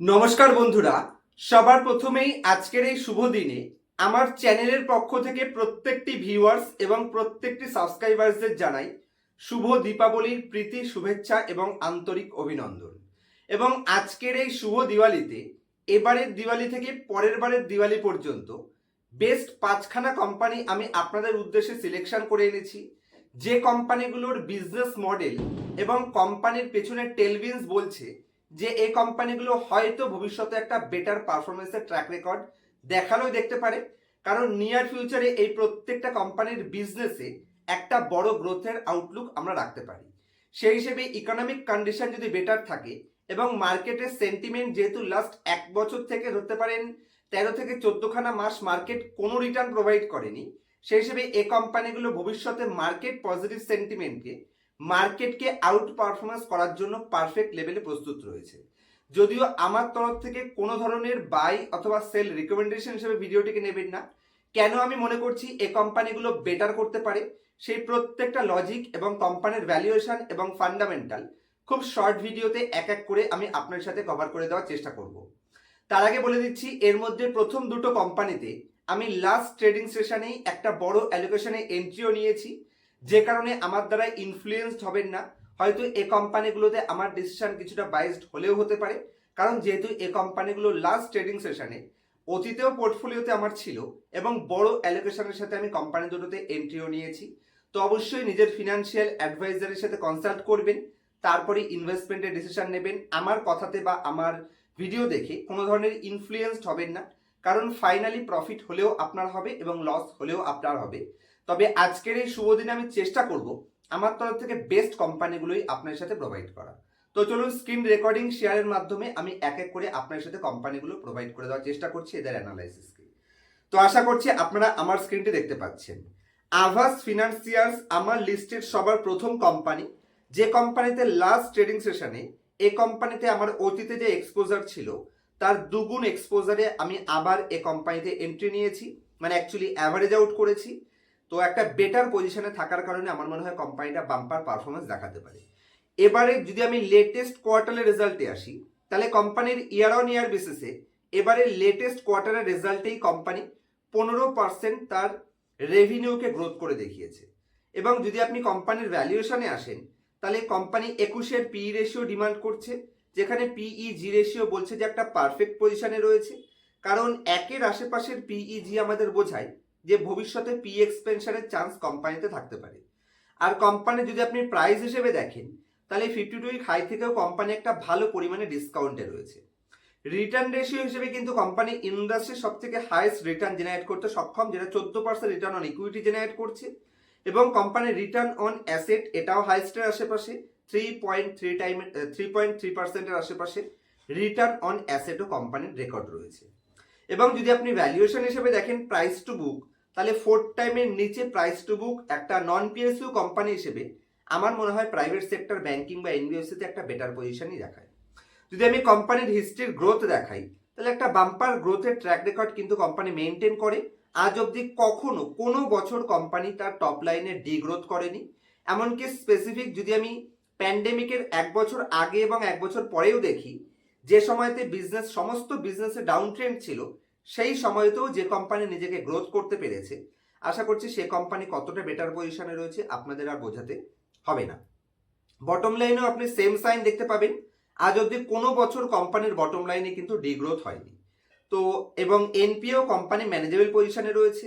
নমস্কার বন্ধুরা। সবার প্রথমেই আজকের এই শুভ দিনে আমার চ্যানেলের পক্ষ থেকে প্রত্যেকটি ভিউয়ার্স এবং প্রত্যেকটি সাবস্ক্রাইবার্সদের জানাই শুভ দীপাবলির প্রীতি, শুভেচ্ছা এবং আন্তরিক অভিনন্দন। এবং আজকের এই শুভ দিওয়ালিতে এবারের দিওয়ালি থেকে পরের বারের দিওয়ালি পর্যন্ত বেস্ট পাঁচখানা কোম্পানি আমি আপনাদের উদ্দেশ্যে সিলেকশন করে এনেছি। যে কোম্পানিগুলোর বিজনেস মডেল এবং কোম্পানির পেছনে টেলভিনস বলছে যে এই কোম্পানিগুলো হয়তো ভবিষ্যতে একটা বেটার পারফরমেন্সের ট্র্যাক রেকর্ড দেখালেও দেখতে পারে। কারণ নিয়ার ফিউচারে এই প্রত্যেকটা কোম্পানির বিজনেসে একটা বড় গ্রোথের আউটলুক আমরা রাখতে পারি। সেই হিসেবে ইকোনমিক কন্ডিশন যদি বেটার থাকে এবং মার্কেটের সেন্টিমেন্ট যেহেতু লাস্ট এক বছর থেকে ধরতে পারেন, তেরো থেকে চোদ্দখানা মাস মার্কেট কোনো রিটার্ন প্রোভাইড করেনি, সেই হিসেবে এ কোম্পানিগুলো ভবিষ্যতে মার্কেট পজিটিভ সেন্টিমেন্টকে মার্কেটকে আউট পারফরমেন্স করার জন্য পারফেক্ট লেভেলে প্রস্তুত রয়েছে। যদিও আমার তরফ থেকে কোনো ধরনের বাই অথবা সেল রিকমেন্ডেশন হিসেবে ভিডিওটিকে নেবেন না। কেন আমি মনে করছি এই কোম্পানিগুলো বেটার করতে পারে? সেই প্রত্যেকটা লজিক এবং কোম্পানির ভ্যালুয়েশন এবং ফান্ডামেন্টাল খুব শর্ট ভিডিওতে এক এক করে আমি আপনার সাথে কভার করে দেওয়ার চেষ্টা করব। তার আগে বলে দিচ্ছি, এর মধ্যে প্রথম দুটো কোম্পানিতে আমি লাস্ট ট্রেডিং সেশনেই একটা বড় অ্যালোকেশনে এন্ট্রিও নিয়েছি। যে কারণে আমার দ্বারা ইনফ্লুয়েসড হবেন না। হয়তো এ কোম্পানিগুলোতে আমার ডিসিশন কিছুটা বাইসড হলেও হতে পারে। কারণ যেহেতু এ কোম্পানিগুলো লাস্ট ট্রেডিং সেশনে অতীতেও পোর্টফোলিওতে আমার ছিল এবং বড় অ্যালোকেশনের সাথে আমি কোম্পানি দুটোতে এন্ট্রিও নিয়েছি। তো অবশ্যই নিজের ফিনান্সিয়াল অ্যাডভাইজারের সাথে কনসাল্ট করবেন, তারপরে ইনভেস্টমেন্টের ডিসিশন নেবেন। আমার কথাতে বা আমার ভিডিও দেখে কোনো ধরনের ইনফ্লুয়েসড হবেন না। কারণ ফাইনালি প্রফিট হলেও আপনার হবে এবং লস হলেও আপনার হবে। তবে আজকের এই শুভ দিনে আমি চেষ্টা করব আমার তরফ থেকে বেস্ট কোম্পানিগুলোই আপনার সাথে প্রোভাইড করা। তো চলুন স্ক্রিন রেকর্ডিং শেয়ারের মাধ্যমে আমি এক এক করে আপনার সাথে কোম্পানিগুলো প্রোভাইড করে দেওয়ার চেষ্টা করছি এদের অ্যানালাইসিসকে তো আশা করছি আপনারা আমার স্ক্রিনটি দেখতে পাচ্ছেন। আভাস ফিনান্সিয়ার্স আমার লিস্টের সবার প্রথম কোম্পানি যে কোম্পানিতে লাস্ট ট্রেডিং সেশনে এ কোম্পানিতে আমার অতীতে যে এক্সপোজার ছিল, তার দুগুণ এক্সপোজারে আমি আবার এ কোম্পানিতে এন্ট্রি নিয়েছি। মানে অ্যাকচুয়ালি অ্যাভারেজ আউট করেছি। তো একটা বেটার পজিশনে থাকার কারণে আমার মনে হয় কোম্পানিটা বাম্পার পারফরমেন্স দেখাতে পারে। এবারে যদি আমি লেটেস্ট কোয়ার্টারের রেজাল্টে আসি, তাহলে কোম্পানির ইয়ার অন ইয়ার বেসিসে এবারে লেটেস্ট কোয়ার্টারের রেজাল্টেই কোম্পানি পনেরো পার্সেন্ট তার রেভিনিউকে গ্রোথ করে দেখিয়েছে। এবং যদি আপনি কোম্পানির ভ্যালুয়েশনে আসেন, তাহলে কোম্পানি একুশের পিই রেশিও ডিমান্ড করছে, যেখানে পিই জি রেশিও বলছে যে একটা পারফেক্ট পজিশনে রয়েছে। কারণ একের আশেপাশের পিই জি আমাদের বোঝায় যে ভবিষ্যতে পি এক্সপেনশনের চান্স কোম্পানিতে থাকতে পারে। আর কোম্পানি যদি আপনি প্রাইস হিসেবে দেখেন, তাহলে ফিফটি টু হাই থেকেও কোম্পানি একটা ভালো পরিমাণে ডিসকাউন্টে রয়েছে। রিটার্ন রেশিও হিসেবে কিন্তু কোম্পানি ইন্ডাস্ট্রির সব থেকে হাইয়েস্ট রিটার্ন জেনারেট করতে সক্ষম, যেটা চোদ্দ percent return on equity generate করছে। এবং কোম্পানির রিটার্ন অন অ্যাসেট এটাও হাইস্টের আশেপাশে three point three time three point three পার্সেন্টের আশেপাশে রিটার্ন অন অ্যাসেটও কোম্পানির রেকর্ড রয়েছে। এবং যদি আপনি ভ্যালুয়েশন হিসেবে দেখেন প্রাইস টু বুক তাহলে ফোর্থ টাইমের নিচে প্রাইস টু বুক একটা নন পিএসইউ কোম্পানি হিসেবে আমার মনে হয় প্রাইভেট সেক্টর ব্যাংকিং বা এনবিএফসিতে একটা বেটার পজিশনই দেখায়। যদি আমি কোম্পানির হিস্ট্রির গ্রোথ দেখাই, তাহলে একটা বাম্পার গ্রোথের ট্র্যাক রেকর্ড কিন্তু কোম্পানি মেনটেন করে। আজ অবধি কখনো কোনো বছর কোম্পানি তার টপ লাইনে ডিগ্রোথ করেনি। এমনকি স্পেসিফিক যদি আমি প্যান্ডেমিকের এক বছর আগে এবং এক বছর পরেও দেখি, যে সময়তে বিজনেস সমস্ত বিজনেসে ডাউন ট্রেন্ড ছিল সেই সময়তেও যে কোম্পানি নিজেকে গ্রোথ করতে পেরেছে, আশা করছি সে কোম্পানি কতটা বেটার পজিশনে রয়েছে আপনাদের আর বোঝাতে হবে না। বটম লাইনেও আপনি সেম সাইন দেখতে পাবেন, আজ অবধি কোনো বছর কোম্পানির বটম লাইনে কিন্তু ডিগ্রোথ হয়নি। তো, এবং এনপিও কোম্পানি ম্যানেজেবল পজিশনে রয়েছে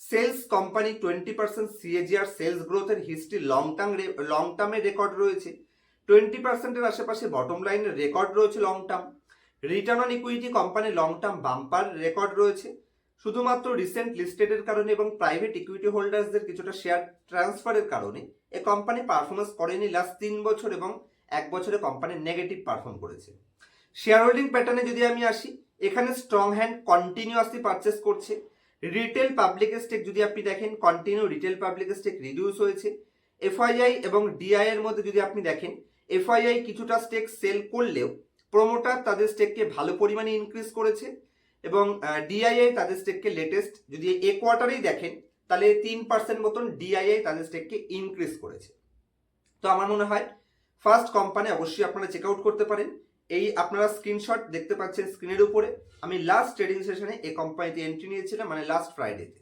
sales company twenty percent CAGR sales গ্রোথের হিস্ট্রি লং টার্ম লং টার্মের রেকর্ড রয়েছে টোয়েন্টি পার্সেন্টের আশেপাশে বটম লাইনের রেকর্ড রয়েছে long term return on equity কোম্পানির লং টার্ম বাম্পার রেকর্ড রয়েছে। শুধুমাত্র রিসেন্ট লিস্টেডের কারণে এবং প্রাইভেট ইকুইটি হোল্ডার্সদের কিছুটা শেয়ার ট্রান্সফারের কারণে এ কোম্পানি পারফরমেন্স করেনি লাস্ট তিন বছর এবং এক বছরে কোম্পানি নেগেটিভ পারফর্ম করেছে। শেয়ার হোল্ডিং প্যাটার্নে যদি আমি আসি, এখানে স্ট্রং হ্যান্ড কন্টিনিউয়াসলি পারচেস করছে। রিটেল পাবলিক স্টেক যদি আপনি দেখেন continue retail public stake reduce হয়েছে। এফআইআই এবং ডিআই এর মধ্যে যদি আপনি দেখেন এফআইআই কিছুটা স্টেক সেল করলেও প্রোমোটার তাদের স্টেককে ভালো পরিমাণে ইনক্রিজ করেছে এবং ডিআইআই তাদের স্টেককে লেটেস্ট যদি এ কোয়ার্টারেই দেখেন, তাহলে তিন পার্সেন্ট মতন ডিআইআই তাদের স্টেককে ইনক্রিজ করেছে। তো আমার মনে হয় ফার্স্ট কোম্পানি অবশ্যই আপনারা চেক আউট করতে পারেন। এই আপনারা স্ক্রিনশট দেখতে পাচ্ছেন স্ক্রিনের উপরে। আমি লাস্ট ট্রেডিং সেশনে এই কোম্পানিতে এন্ট্রি নিয়েছিলাম মানে লাস্ট ফ্রাইডেতে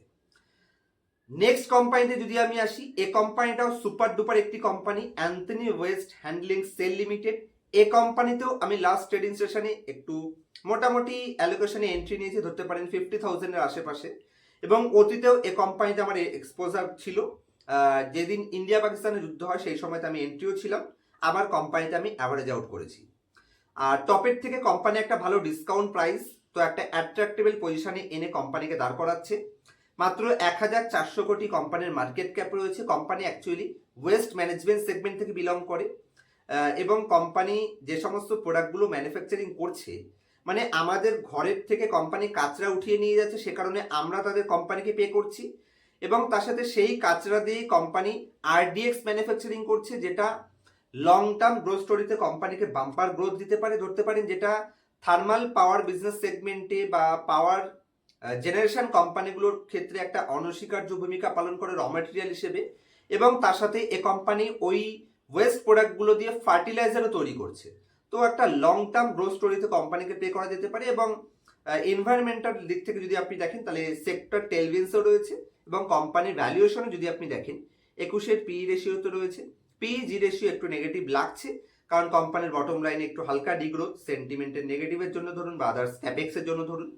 নেক্সট কোম্পানিতে যদি আমি আসি, এ কোম্পানিটাও সুপার ডুপার একটি company Antony waste handling cell limited এই কোম্পানিতেও আমি লাস্ট ট্রেডিং সেশনে একটু মোটামুটি অ্যালোকেশনে এন্ট্রি নিয়েছি, ধরতে পারেন ফিফটি থাউজেন্ডের আশেপাশে। এবং অতীতেও এ কোম্পানিতে আমার এক্সপোজার ছিল। যেদিন ইন্ডিয়া পাকিস্তানের যুদ্ধ হয়, সেই সময়তে আমি এন্ট্রিও ছিলাম। আবার কোম্পানিতে আমি অ্যাভারেজ আউট করেছি। আর টপের থেকে কোম্পানি একটা ভালো ডিসকাউন্ট প্রাইস তো একটা অ্যাট্রাক্টেবল পজিশনে এনে কোম্পানিকে দাঁড় করাচ্ছে। মাত্র এক হাজার চারশো কোটি কোম্পানির মার্কেট ক্যাপ রয়েছে। Company actually waste management segment থেকে বিলং করে। এবং কোম্পানি যে সমস্ত প্রোডাক্টগুলো ম্যানুফ্যাকচারিং করছে মানে আমাদের ঘরের থেকে কোম্পানি কাচরা উঠিয়ে নিয়ে যাচ্ছে, সে কারণে আমরা তাদের কোম্পানিকে পে করছি। এবং তার সাথে সেই কাঁচরা দিয়ে কোম্পানি আরডিএক্স ম্যানুফ্যাকচারিং করছে, যেটা লং টার্ম গ্রোথ স্টোরিতে কোম্পানিকে বাম্পার গ্রোথ দিতে পারে, ধরতে পারেন, যেটা থার্মাল পাওয়ার বিজনেস সেগমেন্টে বা পাওয়ার জেনারেশন কোম্পানিগুলোর ক্ষেত্রে একটা অনস্বীকার্য ভূমিকা পালন করে র মেটেরিয়াল হিসেবে। এবং তার সাথে এ কোম্পানি ওই ওয়েস্ট প্রোডাক্টগুলো দিয়ে ফার্টিলাইজারও তৈরি করছে। তো একটা লং টার্ম গ্রোথ স্টোরিতে কোম্পানিকে পে করা যেতে পারে এবং এনভায়রনমেন্টাল দিক থেকে যদি আপনি দেখেন, তাহলে সেক্টর টেলভিন্সও রয়েছে এবং কোম্পানির ভ্যালুয়েশনও যদি আপনি দেখেন একুশের পি রেশিও তো রয়েছে। পি জি রেশিও একটু নেগেটিভ লাগছে কারণ কোম্পানির বটম লাইনে একটু হালকা ডিগ্রোথ সেন্টিমেন্টের নেগেটিভের জন্য ধরুন বা আদার্স ক্যাপেক্সের জন্য ধরুন।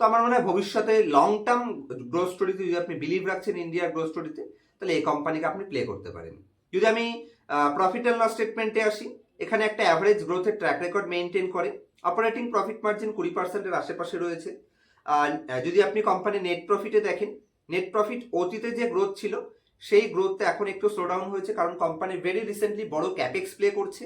তো আমার মনে হয় ভবিষ্যতে লং টার্ম গ্রোথ স্টোরিতে যদি আপনি বিলিভ রাখছেন ইন্ডিয়ার গ্রোথ স্টোরিতে তাহলে এই কোম্পানিকে আপনি প্লে করতে পারেন। যদি আমি প্রফিট অ্যান্ড লস স্টেটমেন্টে আসি। এখানে একটা অ্যাভারেজ গ্রোথের ট্র্যাক রেকর্ড মেনটেন করে। অপারেটিং প্রফিট মার্জিন কুড়ি পার্সেন্টের আশেপাশে রয়েছে। যদি আপনি কোম্পানি নেট প্রফিটে দেখেন নেট প্রফিট অতীতে যে গ্রোথ ছিল, সেই গ্রোথটা এখন একটু স্লো ডাউন হয়েছে কারণ কোম্পানি ভেরি রিসেন্টলি বড় ক্যাপেক্স প্লে করছে।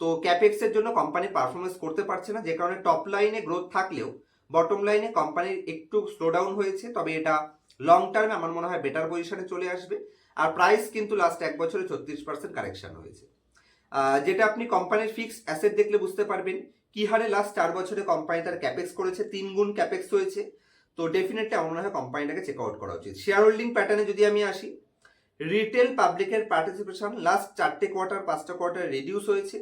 তো ক্যাপেক্সের জন্য কোম্পানি পারফরমেন্স করতে পারছে না। যে কারণে টপ লাইনে গ্রোথ থাকলেও বটম লাইনে কোম্পানির একটু স্লো ডাউন হয়েছে। তবে এটা লং টার্মে আমার মনে হয় বেটার পজিশনে চলে আসবে। আর প্রাইস কিন্তু লাস্ট এক বছরে ছত্রিশ পার্সেন্ট কারেকশন হয়েছে। যেটা আপনি কোম্পানির ফিক্সড অ্যাসেট দেখলে বুঝতে পারবেন, কি হারে লাস্ট চার বছরে কোম্পানি তার ক্যাপেক্স করেছে, তিন গুণ ক্যাপেক্স হয়েছে। তো ডেফিনেটলি আমার মনে হয় কোম্পানিটাকে চেক আউট করা উচিত। শেয়ার হোল্ডিং প্যাটার্নে যদি আমি আসি রিটেল পাবলিকের পার্টিসিপেশন লাস্ট চারটে কোয়ার্টার পাঁচটা কোয়ার্টার রিডিউস হয়েছে।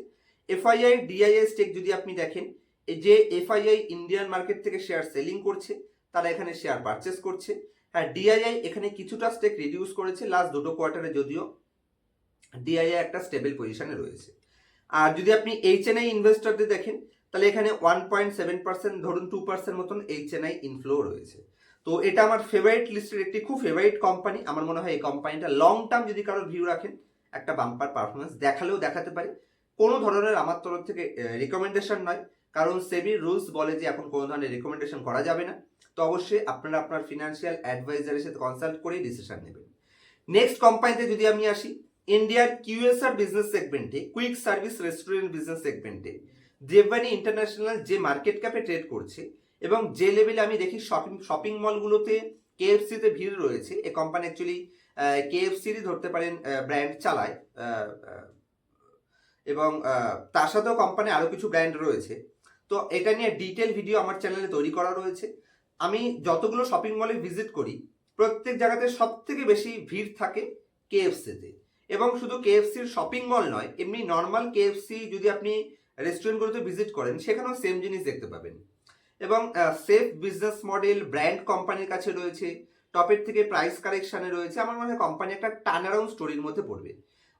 এফআইআই ডিআইএস স্টেক যদি আপনি দেখেন যে এফআইআই ইন্ডিয়ান মার্কেট থেকে শেয়ার সেলিং করছে, তারা এখানে শেয়ার পারচেস করছে। হ্যাঁ ডিআইআই এখানে কিছুটা স্টেক রিডিউস করেছে লাস্ট দুটো কোয়ার্টারে যদিও ডিআইআই একটা স্টেবল পজিশনে রয়েছে। আর যদি আপনি এইচএনআই ইনভেস্টরদের দেখেন, তাহলে এখানে ওয়ান পয়েন্ট সেভেন পার্সেন্ট ধরুন টু পার্সেন্ট মতন এইচএনআই ইনফ্লো রয়েছে। তো এটা আমার ফেভারিট লিস্টের একটি খুব ফেভারিট কোম্পানি আমার মনে হয় এই কোম্পানিটা লং টার্ম যদি কারোর ভিউ রাখেন, একটা বাম্পার পারফরমেন্স দেখালেও দেখাতে পারে। কোনো ধরনের আমার তরফ থেকে রিকমেন্ডেশন নয়। কারণ সেবির রুলস বলে যে এখন কোনো ধরনের রিকমেন্ডেশন করা যাবে না। তো অবশ্যই আপনারা আপনার ফিনান্সিয়াল অ্যাডভাইজারের সাথে কনসাল্ট করেই ডিসিশন নেবেন। নেক্সট কোম্পানিতে যদি আমি আসি ইন্ডিয়ার কিউএসআর বিজনেস সেগমেন্টে কুইক সার্ভিস রেস্টুরেন্ট বিজনেস সেগমেন্টে দেববানি ইন্টারন্যাশনাল যে মার্কেট ক্যাপে ট্রেড করছে এবং যে লেভেলে আমি দেখি শপিং শপিং মলগুলোতে কেএফসিতে ভিড় রয়েছে, এ কোম্পানি অ্যাকচুয়ালি কেএফসিরই ধরতে পারেন ব্র্যান্ড চালায় এবং তার সাথেও কোম্পানি আরও কিছু ব্র্যান্ড রয়েছে। তো এটা নিয়ে ডিটেল ভিডিও আমার চ্যানেলে তৈরি করা রয়েছে। আমি যতগুলো শপিং মলে ভিজিট করি, প্রত্যেক জায়গাতে সব থেকে বেশি ভিড় থাকে কেএফসিতে এবং শুধু কেএফসির শপিং মল নয়, এমনি নর্মাল কেএফসি যদি আপনি রেস্টুরেন্টগুলোতে ভিজিট করেন, সেখানেও সেম জিনিস দেখতে পাবেন। এবং সেফ বিজনেস মডেল ব্র্যান্ড কোম্পানির কাছে রয়েছে টপের থেকে প্রাইস কারেকশানে রয়েছে, আমার মনে হয় কোম্পানি একটা টার্ন অ্যারাউন্ড স্টোরির মধ্যে পড়বে।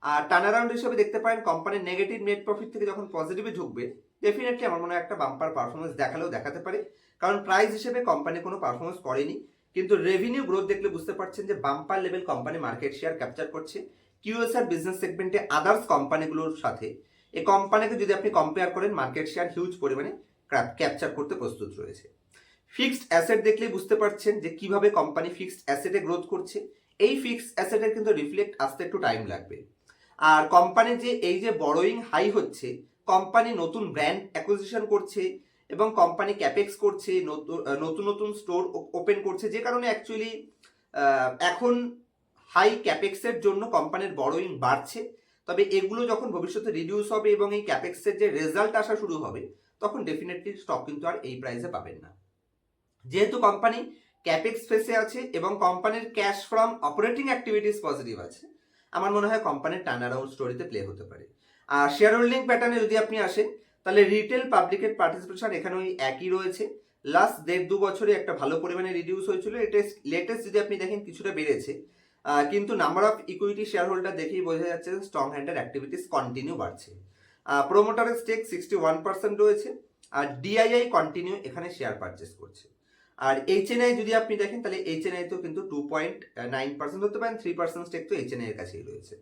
আর টার্ন অ্যারাউন্ড হিসেবে দেখতে পারেন কোম্পানির নেগেটিভ নেট প্রফিট থেকে যখন পজিটিভে ঢুকবে ডেফিনেটলি আমার মনে হয় একটা বাম্পার পারফরমেন্স দেখালেও দেখাতে পারে। কারণ প্রাইস হিসেবে কোম্পানি কোনো পারফরমেন্স করেনি, কিন্তু রেভিনিউ গ্রোথ দেখলে বুঝতে পারছেন যে bumper level company market share capture করছে। কিউএসআর বিজনেস সেগমেন্টে আদার্স কোম্পানিগুলোর সাথে, এই কোম্পানিকে যদি আপনি কম্পেয়ার করেন মার্কেট শেয়ার হিউজ পরিমাণে ক্যাপচার করতে প্রস্তুত রয়েছে। ফিক্সড অ্যাসেট দেখলেই বুঝতে পারছেন যে কীভাবে কোম্পানি ফিক্সড অ্যাসেটে গ্রোথ করছে। এই ফিক্সড অ্যাসেটের কিন্তু রিফ্লেক্ট আসতে একটু টাইম লাগবে। আর কোম্পানির যে, এই যে বড়োইং হাই হচ্ছে কোম্পানি নতুন ব্র্যান্ড অ্যাকুইজিশন করছে এবং কোম্পানি ক্যাপেক্স করছে নতুন নতুন স্টোর ওপেন করছে, যে কারণে অ্যাকচুয়ালি এখন হাই ক্যাপেক্সের জন্য কোম্পানির বড়োইং বাড়ছে। তবে এগুলো যখন ভবিষ্যতে রিডিউস হবে এবং এই ক্যাপেক্সের যে রেজাল্ট আসা শুরু হবে, তখন ডেফিনেটলি স্টক কিন্তু আর এই প্রাইসে পাবেন না। যেহেতু কোম্পানি ক্যাপেক্স ফেসে আছে এবং কোম্পানির cash from operating activities positive আছে, আমার মনে হয় কোম্পানির টার্ন অ্যারাউন্ড স্টোরিতে প্লে হতে পারে। আর শেয়ার হোল্ডিং প্যাটার্নে যদি আপনি আসেন তাহলে রিটেল পাবলিকের পার্টিসিপেশন এখানে ওই একই রয়েছে। লাস্ট দেড় দু বছরে একটা ভালো পরিমাণে রিডিউস হয়েছিল। এটা লেটেস্ট যদি আপনি দেখেন কিছুটা বেড়েছে। কিন্তু number of equity share holder দেখেই বোঝা যাচ্ছে স্ট্রং হ্যান্ডের অ্যাক্টিভিটিস কন্টিনিউ বাড়ছে। প্রোমোটারের স্টেক সিক্সটি ওয়ান পার্সেন্ট রয়েছে। আর ডিআইআই কন্টিনিউ এখানে শেয়ার পারচেস করছে। আর এইচএনআই যদি আপনি দেখেন, তাহলে এইচএনআই তো কিন্তু টু পয়েন্ট নাইন পার্সেন্ট হতে পারেন থ্রি পার্সেন্ট স্টেক তো এইচএনআই এর কাছেই রয়েছে।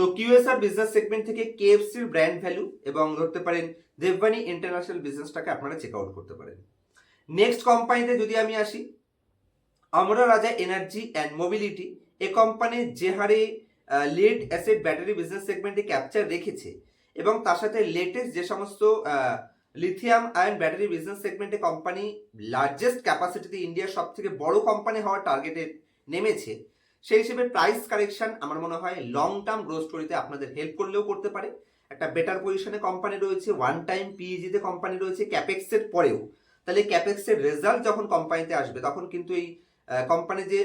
তো কিউএসআর বিজনেস সেগমেন্ট থেকে কেএফসির ব্র্যান্ড ভ্যালু এবং ধরতে পারেন দেববানি ইন্টারন্যাশনাল বিজনেসটাকে আপনারা চেক আউট করতে পারেন। নেক্সট কোম্পানিতে যদি আমি আসি, Amara Raja energy and mobility A company যে হারে লিড অ্যাসেট ব্যাটারি বিজনেস সেগমেন্টে ক্যাপচার রেখেছে এবং তার সাথে লেটেস্ট যে সমস্ত লিথিয়াম আয়ন ব্যাটারি বিজনেস সেগমেন্টে কোম্পানি লার্জেস্ট ক্যাপাসিটিতে ইন্ডিয়ার সব থেকে বড় কোম্পানি হওয়ার টার্গেটে নেমেছে সেই হিসেবে প্রাইস কারেকশন আমার মনে হয় লং টার্ম গ্রোথ স্টোরিতে আপনাদের হেল্প করলেও করতে পারে। একটা বেটার পজিশনে কোম্পানি রয়েছে ওয়ান টাইম পিইজিতে কোম্পানি রয়েছে ক্যাপেক্সের পরেও। তাহলে ক্যাপেক্সের রেজাল্ট যখন কোম্পানিতে আসবে, তখন কিন্তু এই কোম্পানি যে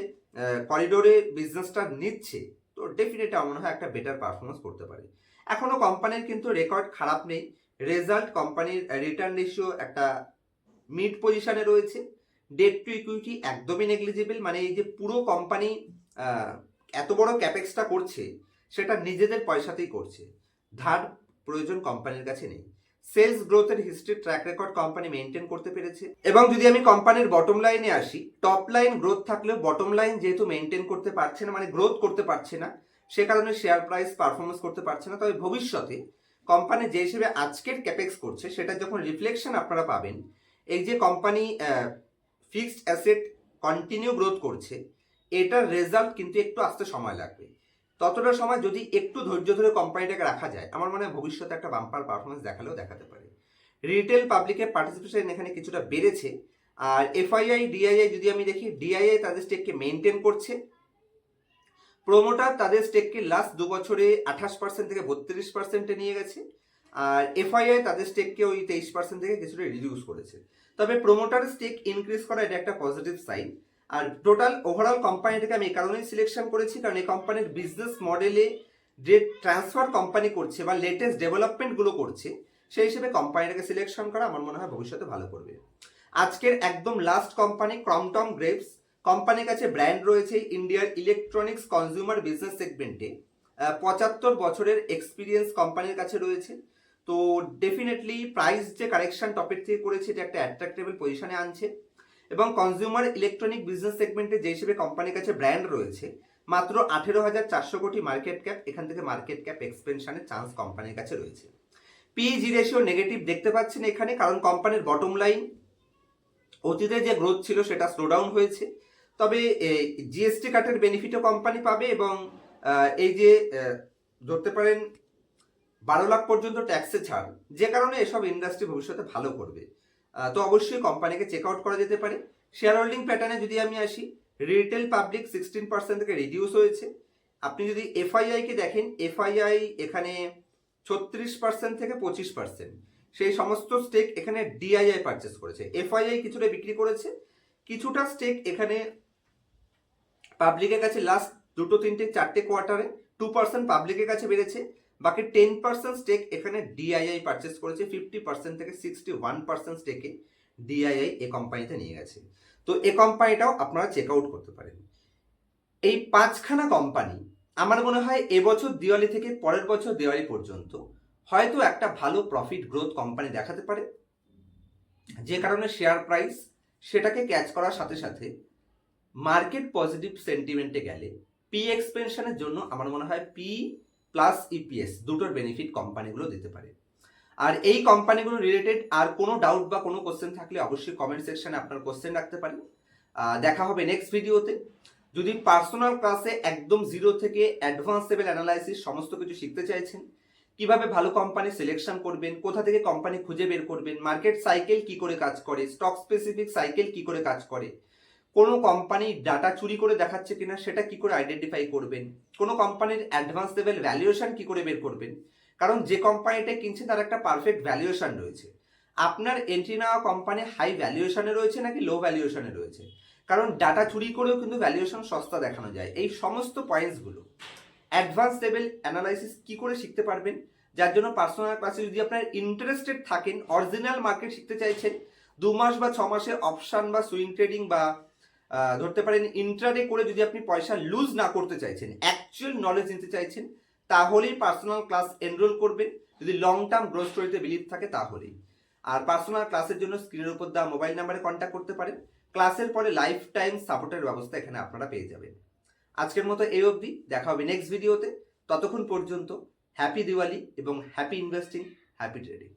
করিডোরে বিজনেসটা নিচ্ছে, তো ডেফিনেট আমার মনে হয় একটা বেটার পারফরমেন্স করতে পারে। এখনও কোম্পানির কিন্তু রেকর্ড খারাপ নেই। রেজাল্ট কোম্পানির রিটার্ন রেশিও একটা মিড পজিশনে রয়েছে। ডেট টু ইকুইটি একদমই নেগলিজিবল মানে এই যে পুরো কোম্পানি এত বড় ক্যাপেক্সটা করছে, সেটা নিজেদের পয়সাতেই করছে। ধার প্রয়োজন কোম্পানির কাছে নেই। সেলস গ্রোথের history track record company maintain করতে পেরেছে। এবং যদি আমি কোম্পানির বটম লাইনে আসি টপ লাইন গ্রোথ থাকলেও বটম লাইন যেহেতু মেনটেন করতে পারছে না মানে গ্রোথ করতে পারছে না, সে কারণে শেয়ার প্রাইস পারফরমেন্স করতে পারছে না। তবে ভবিষ্যতে কোম্পানি যে হিসেবে আজকের ক্যাপেক্স করছে, সেটা যখন রিফ্লেকশন আপনারা পাবেন, এই যে company fixed asset continue growth করছে এটার রেজাল্ট কিন্তু একটু আসতে সময় লাগবে। ততটা সময় যদি একটু ধৈর্য ধরে কোম্পানিটাকে রাখা যায়, আমার মনে হয় ভবিষ্যতে একটা বাম্পার পারফরমেন্স দেখালেও দেখাতে পারে। রিটেল পাবলিকের পার্টিসিপেশন এখানে কিছুটা বেড়েছে। আর এফআইআই ডিআইআই যদি আমি দেখি ডিআইআই তাদের স্টেককে মেনটেন করছে। প্রোমোটার তাদের স্টেককে লাস্ট দু বছরে আঠাশ পার্সেন্ট থেকে বত্রিশ পার্সেন্টে নিয়ে গেছে। আর এফআইআই তাদের স্টেককে ওই তেইশ পার্সেন্ট থেকে কিছুটা রিডিউস করেছে। তবে প্রোমোটারের স্টেক ইনক্রিজ করা এটা একটা পজিটিভ সাইন আর টোটাল ওভারঅল কোম্পানিটাকে আমি এই কারণেই সিলেকশন করেছি, কারণ এই কোম্পানির বিজনেস মডেলে যে ট্রান্সফার কোম্পানি করছে বা লেটেস্ট ডেভেলপমেন্টগুলো করছে, সেই হিসেবে কোম্পানিটাকে সিলেকশন করা আমার মনে হয় ভবিষ্যতে ভালো করবে। আজকের একদম লাস্ট কোম্পানি ক্রমটম গ্রেপস কোম্পানির কাছে ব্র্যান্ড রয়েছে ইন্ডিয়ার ইলেকট্রনিক্স কনজিউমার বিজনেস সেগমেন্টে পঁচাত্তর বছরের এক্সপিরিয়েন্স কোম্পানির কাছে রয়েছে। তো ডেফিনেটলি প্রাইস যে কারেকশন টপিক থেকে করেছে, এটা একটা অ্যাট্রাক্টেবল পজিশনে আনছে। এবং কনজিউমার ইলেকট্রনিক বিজনেস সেগমেন্টে যে হিসেবে কোম্পানির কাছে ব্র্যান্ড রয়েছে, মাত্র আঠেরো হাজার চারশো কোটি মার্কেট ক্যাপ এখান থেকে মার্কেট ক্যাপ এক্সপেনশনের চান্স কোম্পানির কাছে রয়েছে। পিজি রেশিও নেগেটিভ দেখতে পাচ্ছেন এখানে, কারণ কোম্পানির বটম লাইন অতীতে যে গ্রোথ ছিল সেটা স্লো ডাউন হয়েছে। তবে জিএসটি কাটের বেনিফিটও কোম্পানি পাবে এবং এই যে ধরতে পারেন, বারো লাখ পর্যন্ত ট্যাক্সে ছাড়, যে কারণে এসব ইন্ডাস্ট্রি ভবিষ্যতে ভালো করবে। তো অবশ্যই কোম্পানিকে চেক আউট করা যেতে পারে। শেয়ার হোল্ডিং প্যাটার্নে যদি আমি আসি রিটেল পাবলিক সিক্সটিন পার্সেন্ট থেকে রিডিউস হয়েছে। আপনি যদি এফআইআই কে দেখেন এফআইআই এখানে ছত্রিশ পার্সেন্ট থেকে পঁচিশ পার্সেন্ট সেই সমস্ত স্টেক এখানে ডিআইআই পারচেস করেছে। এফআইআই কিছুটা বিক্রি করেছে। কিছুটা স্টেক এখানে পাবলিকের কাছে লাস্ট দুটো, তিনটে, চারটে কোয়ার্টারে টু পার্সেন্ট পাবলিকের কাছে বেড়েছে। বাকি টেন পার্সেন্ট স্টেক এখানে ডিআইআই পারচেস করেছে ফিফটি পার্সেন্ট থেকে সিক্সটি ওয়ান পার্সেন্ট স্টেকে ডিআইআই এ কোম্পানিতে নিয়ে গেছে। তো এ কোম্পানিটাও আপনারা চেক আউট করতে পারেন। এই পাঁচখানা কোম্পানি আমার মনে হয় এবছর দিওয়ালি থেকে পরের বছর দিওয়ালি পর্যন্ত হয়তো একটা ভালো প্রফিট গ্রোথ কোম্পানি দেখাতে পারে। যে কারণে শেয়ার প্রাইস সেটাকে ক্যাচ করার সাথে সাথে মার্কেট পজিটিভ সেন্টিমেন্টে গেলে পি এক্সপেনশনের জন্য আমার মনে হয় পি প্লাস ইপিএস দুটোর বেনিফিট কোম্পানিগুলো দিতে পারে। আর এই কোম্পানিগুলো রিলেটেড আর কোনো ডাউট বা কোনো কোশ্চেন থাকলে অবশ্যই কমেন্ট সেকশনে আপনার কোশ্চেন রাখতে পারেন। দেখা হবে নেক্সট ভিডিওতে যদি পার্সোনাল ক্লাসে একদম জিরো থেকে অ্যাডভান্স লেভেল অ্যানালাইসিস সমস্ত কিছু শিখতে চাইছেন, কীভাবে ভালো কোম্পানি সিলেকশন করবেন, কোথা থেকে কোম্পানি খুঁজে বের করবেন মার্কেট সাইকেল কি করে কাজ করে স্টক স্পেসিফিক সাইকেল কি করে কাজ করে কোনো কোম্পানি ডাটা চুরি করে দেখাচ্ছে কিনা সেটা কি করে আইডেন্টিফাই করবেন? কোনো কোম্পানির অ্যাডভান্স লেভেল ভ্যালুয়েশন কি করে বের করবেন? কারণ যে কোম্পানিটা কিনছে তার একটা পারফেক্ট ভ্যালুয়েশন রয়েছে। আপনার এন্ট্রি নেওয়া কোম্পানি হাই ভ্যালুয়েশনে রয়েছে নাকি লো ভ্যালুয়েশনে রয়েছে? কারণ ডাটা চুরি করেও কিন্তু ভ্যালুয়েশন সস্তা দেখানো যায়। এই সমস্ত পয়েন্টসগুলো অ্যাডভান্স লেভেল অ্যানালাইসিস কি করে শিখতে পারবেন? যার জন্য পার্সোনাল ক্লাসে যদি আপনার ইন্টারেস্টেড থাকেন অরিজিনাল মার্কেট শিখতে চাইছেন, দু মাস বা ছ মাসের অপশন বা সুইং ট্রেডিং বা ধরতে পারেন ইন্ট্রাডে করে যদি আপনি পয়সা লুজ না করতে চাইছেন অ্যাকচুয়াল নলেজ নিতে চাইছেন, তাহলেই পার্সোনাল ক্লাস এনরোল করবেন। যদি লং টার্ম গ্রোথ স্টোরিতে বিলিভ থাকে, তাহলেই। আর পার্সোনাল ক্লাসের জন্য স্ক্রিনের উপর দেওয়া মোবাইল নাম্বারে কন্ট্যাক্ট করতে পারেন। ক্লাসের পরে লাইফ টাইম সাপোর্টের ব্যবস্থা এখানে আপনারা পেয়ে যাবেন। আজকের মতো এই অবধি, দেখা হবে নেক্সট ভিডিওতে ততক্ষণ পর্যন্ত হ্যাপি দিওয়ালি এবং হ্যাপি ইনভেস্টিং হ্যাপি ট্রেডিং